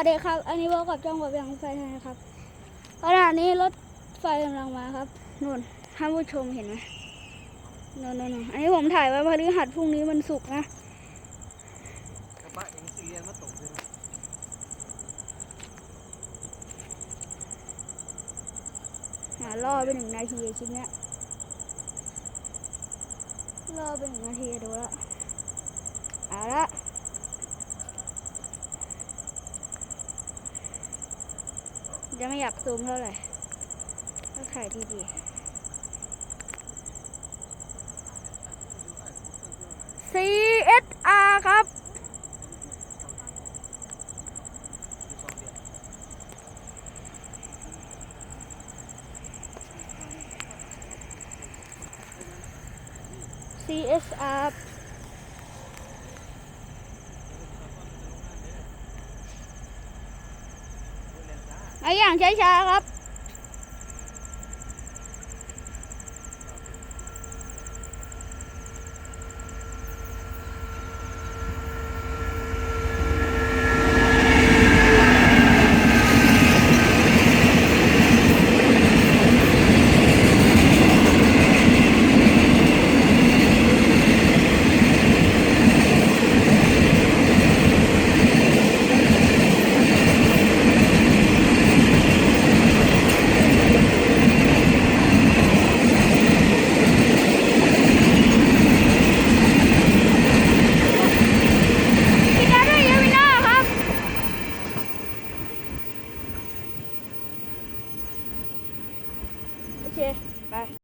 สดีครับ อันนี้พบกับจ้องกับยังไฟไทยนะครับขณะนี้รถไฟกำลังมาครับนู่นท่านผู้ชมเห็นไหมนู่นนู่นนู่นอันนี้ผมถ่ายไว้พฤหัสพรุ่งนี้มันสุกนะกระบะเองสีเรียนมาตกเลยหาล่อไปหนึ่งนาทีคลิปเนี้ยล่อไปหนึ่งนาทีดูและเอาละ จะไม่อยากซูมเท่าไหร่ก็ถ่ายดีๆ CSR ครับ CSR ไอ้อย่างช้าๆครับ โอเคไป